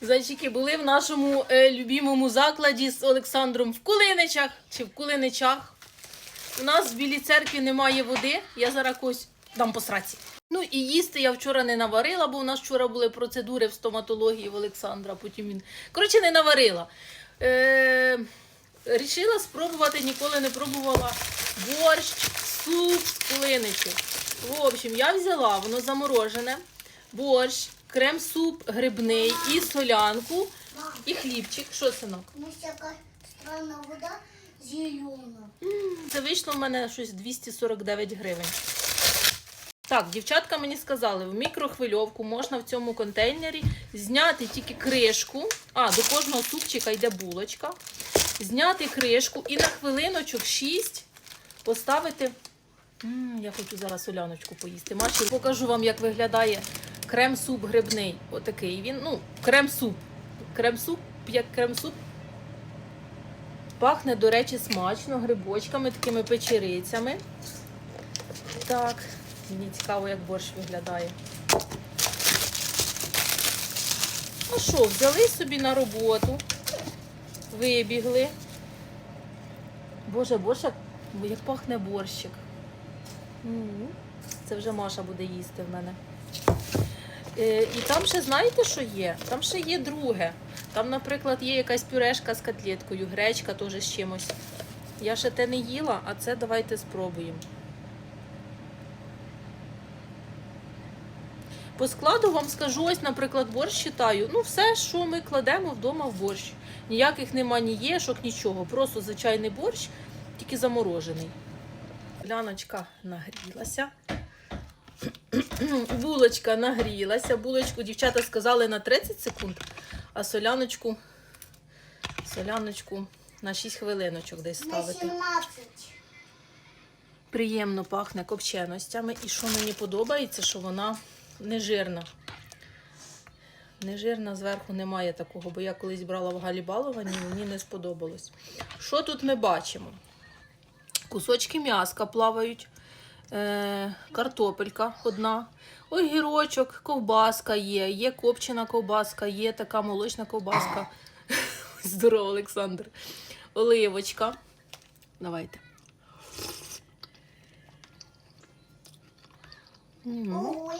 Зайчики були в нашому е, любімому закладі з Олександром в Кулиничах чи в Кулиничах. У нас в Білій церкві немає води. Я зараз когось дам по сраці. Ну і їсти я вчора не наварила, бо у нас вчора були процедури в стоматології в Олександра. Потім він. Коротше, не наварила. Е, рішила спробувати, ніколи не пробувала борщ, суп з кулиничів. В общем, я взяла, воно заморожене, борщ, крем-суп грибний і солянку, і хлібчик. Що, синок? Ну, всяка странна вода зелена. Це вийшло в мене щось 249 гривень. Так, дівчатка мені сказали, в мікрохвильовку можна в цьому контейнері зняти тільки кришку. А, до кожного супчика йде булочка. Зняти кришку і на хвилиночок 6 поставити. м я хочу зараз соляночку поїсти. Маші, покажу вам, як виглядає крем-суп грибний. Отакий він. Ну, крем-суп. Крем-суп, як крем-суп Пахне, до речі, смачно, грибочками, такими печерицями. Так, мені цікаво, як борщ виглядає. Ну що, взяли собі на роботу, вибігли. Боже, боже, як пахне борщик. Це вже Маша буде їсти в мене. Е, І там ще знаєте, що є? Там ще є друге. Там, наприклад, є якась пюрешка з котлеткою, гречка теж з чимось. Я ще те не їла, а це давайте спробуємо. По складу вам скажу, ось, наприклад, борщ читаю. Ну, все, що ми кладемо вдома в борщ. Ніяких нема ні єшок, нічого. Просто звичайний борщ, тільки заморожений. Ляночка нагрілася. Булочка нагрілася. Булочку дівчата сказали на 30 секунд, а соляночку, соляночку на 6 хвилиночок десь На ставити. 17. Приємно пахне копченостями. І що мені подобається, що вона не жирна. Не жирна зверху немає такого, бо я колись брала в Галі Баловані, і мені не сподобалось. Що тут ми бачимо? Кусочки м'яска плавають, картопелька одна, огірочок, ковбаска є, є копчена ковбаска, є така молочна ковбаска. Здорово, Олександр. Оливочка. Давайте. М. Ого,